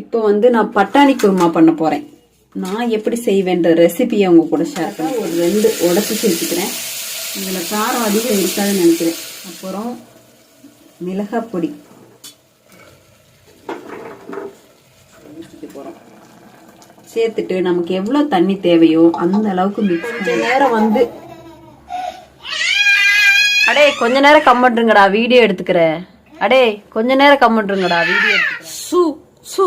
இப்போ வந்து நான் பட்டாணி குருமா பண்ண போறேன். நான் எப்படி செய்வேன்ற ரெசிபியை உங்க கூட ஷேர் பண்ண ஒரு ரெண்டு உடச்சி சேர்த்துக்கிறேன் இதில் காரம் அதிகம் இருக்காதுன்னு நினைக்கிறேன். அப்புறம் மிளகாய் பொடி. சேர்த்துட்டு நமக்கு எவ்வளவு தண்ணி தேவையோ அந்த அளவுக்கு மிக்ஸ் கொஞ்ச நேரம் வந்து அடே கொஞ்ச நேரம் கம்மட்டுருங்கடா வீடியோ எடுத்துக்கிறேன். அடே கொஞ்ச நேரம் கம்மட்டுருங்கடா வீடியோ சு சு.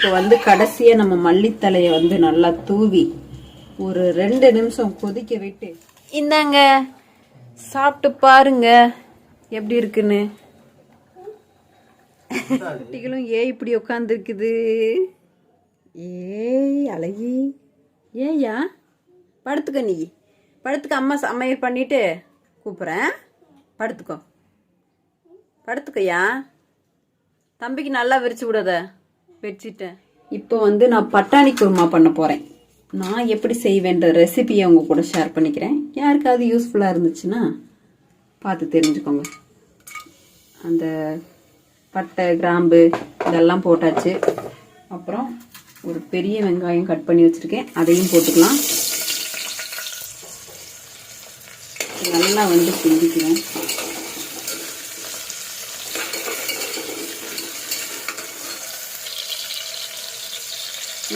இப்போ வந்து கடைசியாக நம்ம மல்லித்தலையை வந்து நல்லா தூவி ஒரு ரெண்டு நிமிஷம் கொதிக்க விட்டு இந்தாங்க சாப்பிட்டு பாருங்க எப்படி இருக்குன்னு. குட்டிகளும் ஏ இப்படி உட்காந்துருக்குது ஏய் அழகி. ஏய்யா படுத்துக்க நீ. படுத்துக்க அம்மா சமையல் பண்ணிட்டு கூப்பிட்றேன். படுத்துக்கோ. படுத்துக்கய்யா. தம்பிக்கு நல்லா விரிச்சு விடாத வச்சுட்டேன். இப்போ வந்து நான் பட்டாணி குருமா பண்ண போகிறேன் நான் எப்படி செய்வேன்ற ரெசிபியை உங்கள் கூட ஷேர் பண்ணிக்கிறேன். யாருக்காவது யூஸ்ஃபுல்லாக இருந்துச்சுன்னா பார்த்து தெரிஞ்சுக்கோங்க. அந்த பட்டை கிராம்பு இதெல்லாம் போட்டாச்சு. அப்புறம் ஒரு பெரிய வெங்காயம் கட் பண்ணி வச்சுருக்கேன். அதையும் போட்டுக்கலாம். நல்லா வந்து செஞ்சுக்கிறேன்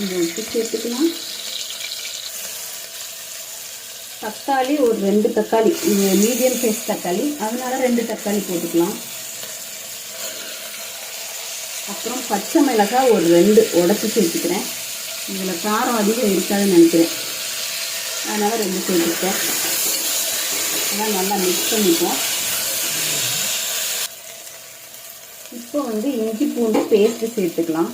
கொஞ்சம் உப்பு சேர்த்துக்கலாம். தக்காளி ஒரு ரெண்டு தக்காளி. மீடியம் சைஸ் தக்காளி. அதனால ரெண்டு தக்காளி போட்டுக்கலாம். அப்புறம் பச்சை மிளகாய் ஒரு ரெண்டு உடச்சி சேர்த்துக்கிறேன். இதில் காரம் அதிகம் இருக்காதுன்னு நினைக்கிறேன். அதனால் ரெண்டு சேர்த்துக்கிட்டேன். அதான் நல்லா மிக்ஸ் பண்ணிப்போம். இப்போ வந்து இஞ்சி பூண்டு பேஸ்ட்டு சேர்த்துக்கலாம்.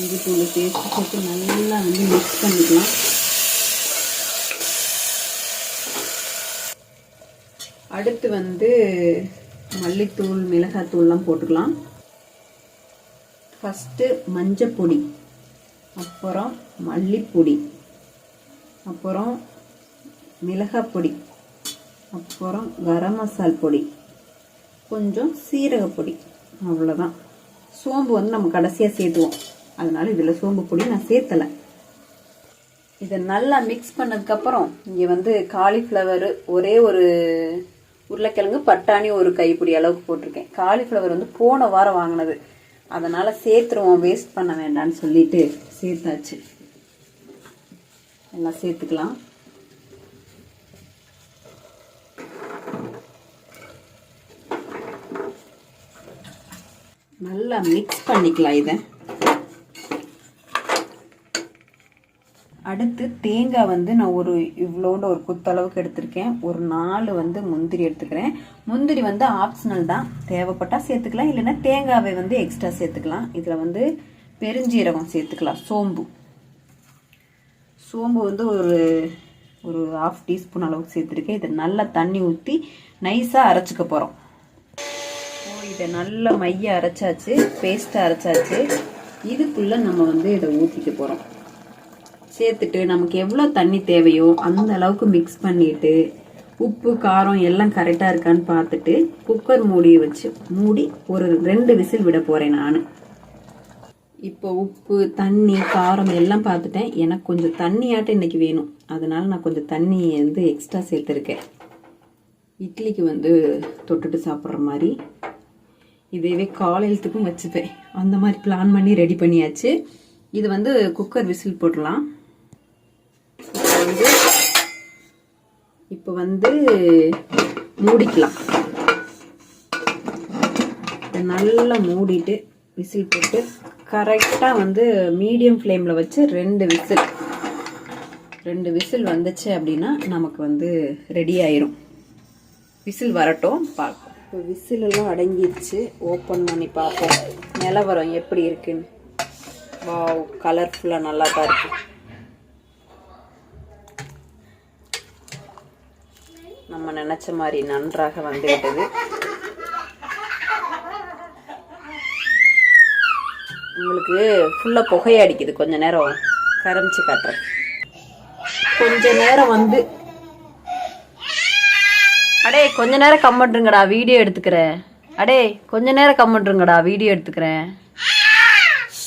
இஞ்சி பூண்டு பேஸ்ட் போட்டு நல்லா வந்து மிக்ஸ் பண்ணிக்கலாம். அடுத்து வந்து மல்லித்தூள் மிளகாத்தூள்லாம் போட்டுக்கலாம். ஃபஸ்ட்டு மஞ்சப்பொடி அப்புறம் மல்லிப்பொடி அப்புறம் மிளகாய் பொடி அப்புறம் கரம் மசால் பொடி கொஞ்சம் சீரகப்பொடி அவ்வளோதான் சோம்பு வந்து நம்ம கடைசியாக சேர்த்துவோம். அதனால இதில் சோம்பு பொடி நான் சேர்த்தலை. இதை நல்லா மிக்ஸ் பண்ணதுக்கப்புறம் இங்கே வந்து காலிஃப்ளவர் ஒரே ஒரு உருளைக்கிழங்கு பட்டாணி ஒரு கைப்பிடி அளவுக்கு போட்டிருக்கேன். காலிஃப்ளவர் வந்து போன வாரம் வாங்கினது. அதனால் சேர்த்துருவோம் வேஸ்ட் பண்ண வேண்டாம்னு சொல்லிட்டு சேர்த்தாச்சு. எல்லாம் சேர்த்துக்கலாம். நல்லா மிக்ஸ் பண்ணிக்கலாம் இதை. அடுத்து தேங்காய் வந்து நான் ஒரு இவ்வளோண்டு ஒரு குத்தளவுக்கு எடுத்திருக்கேன். ஒரு நாலு வந்து முந்திரி எடுத்துக்கிறேன். முந்திரி வந்து ஆப்ஷனல் தான். தேவைப்பட்டால் சேர்த்துக்கலாம். இல்லைன்னா தேங்காவை வந்து எக்ஸ்ட்ரா சேர்த்துக்கலாம். இதில் வந்து பெருஞ்சீரகம் சேர்த்துக்கலாம். சோம்பு. சோம்பு வந்து ஒரு ஒரு ஹாஃப் டீஸ்பூன் அளவுக்கு சேர்த்துருக்கேன். இதை நல்லா தண்ணி ஊற்றி நைஸாக அரைச்சிக்க போகிறோம் இதை நல்லா மைய அரைச்சாச்சு பேஸ்ட்டாக அரைச்சாச்சு. இதுக்குள்ளே நம்ம வந்து இதை ஊற்றிக்க போகிறோம் சேர்த்துட்டு நமக்கு எவ்வளோ தண்ணி தேவையோ அந்த அளவுக்கு மிக்ஸ் பண்ணிட்டு உப்பு காரம் எல்லாம் கரெக்டாக இருக்கான்னு பார்த்துட்டு குக்கர் மூடியை வச்சு மூடி ஒரு ரெண்டு விசில் விட போகிறேன் நான். இப்போ உப்பு தண்ணி காரம் எல்லாம் பார்த்துட்டேன். எனக்கு கொஞ்சம் தண்ணியாட்டம் இன்னைக்கு வேணும். அதனால் நான் கொஞ்சம் தண்ணி வந்து எக்ஸ்ட்ரா சேர்த்துருக்கேன். இட்லிக்கு வந்து தொட்டுட்டு சாப்பிட்ற மாதிரி. இதேவே காலையிலத்துக்கும் வச்சுப்பேன். அந்த மாதிரி பிளான் பண்ணி ரெடி பண்ணியாச்சு. இது வந்து குக்கர் விசில் போடலாம். வந்து இப்போ வந்து மூடிக்கலாம். நல்லா மூடிட்டு விசில் போட்டு கரெக்டாக வந்து மீடியம் ஃப்ளேமில் வச்சு ரெண்டு விசில். ரெண்டு விசில் வந்துச்சு அப்படின்னா நமக்கு வந்து ரெடி ஆயிரும். விசில் வரட்டும் பார்ப்போம். இப்போ விசிலெல்லாம் அடங்கிடுச்சு ஓப்பன் பண்ணி பார்ப்போம். நிலவரம் எப்படி இருக்குன்னு. வாவ் கலர்ஃபுல்லாக நல்லா தான் இருக்குது நம்ம நினச்ச மாதிரி நன்றாக வந்துவிட்டது. உங்களுக்கு ஃபுல்லாக புகைய அடிக்குது. கொஞ்ச நேரம் கரமிச்சு காட்டுறேன். கொஞ்ச நேரம் வந்து. அடே கொஞ்ச நேரம் கம்மட்டுருங்கடா வீடியோ எடுத்துக்கிறேன். அடே கொஞ்ச நேரம் கம்மிட்டுருங்கடா வீடியோ எடுத்துக்கிறேன்.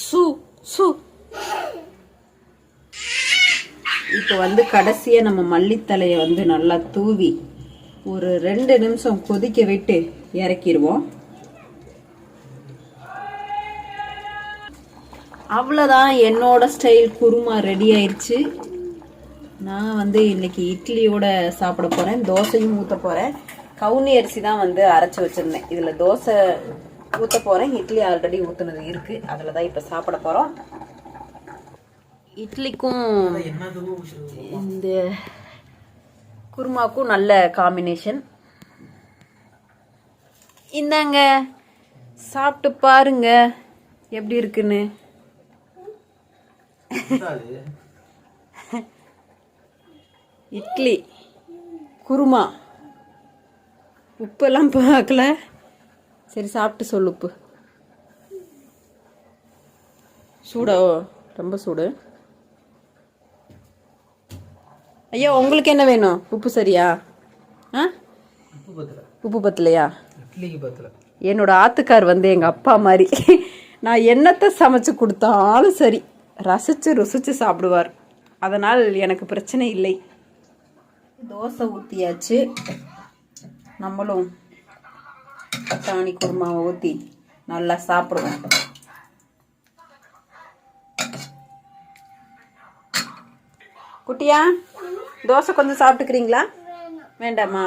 சு சு. இப்போ வந்து கடைசியாக நம்ம மல்லித்தலையை வந்து நல்லா தூவி ஒரு ரெண்டு நிமிஷம் கொதிக்க விட்டு இறக்கிடுவோம். அவ்வளோதான் என்னோட ஸ்டைல் குருமா ரெடி ஆயிருச்சு. நான் வந்து இன்னைக்கு இட்லியோட சாப்பிட போறேன் தோசையும் ஊற்ற போறேன். கவுனி அரிசி தான் வந்து அரைச்சி வச்சிருந்தேன். இதுல தோசை ஊற்ற போறேன். இட்லி ஆல்ரெடி ஊத்துனது இருக்கு. அதுல தான் இப்போ சாப்பிட போறோம். இட்லிக்கும் இந்த குருமாக்கும் நல்ல காம்பினேஷன் இந்தாங்க சாப்பிட்டு பாருங்க எப்படி இருக்குன்னு. இட்லி குருமா. உப்பெல்லாம் பார்க்கல சரி சாப்பிட்டு சொல்லு உப்பு. சூடா ரொம்ப சூடு. ஐயா உங்களுக்கு என்ன வேணும்? உப்பு சரியா? ஆ? உப்பு பத்தலையா? என்னோட ஆத்துக்கார் வந்து எங்கள் அப்பா மாதிரி. நான் என்னத்தை சமைச்சு கொடுத்தாலும் சரி ரசிச்சு ருசிச்சு சாப்பிடுவார். அதனால் எனக்கு பிரச்சனை இல்லை. தோசை ஊற்றியாச்சு நம்மளும் பட்டாணி குருமாவை ஊற்றி நல்லா சாப்பிடுவோம். குட்டியா? தோசை கொஞ்சம் சாப்பிட்டுக்கிறீங்களா? வேண்டாமா?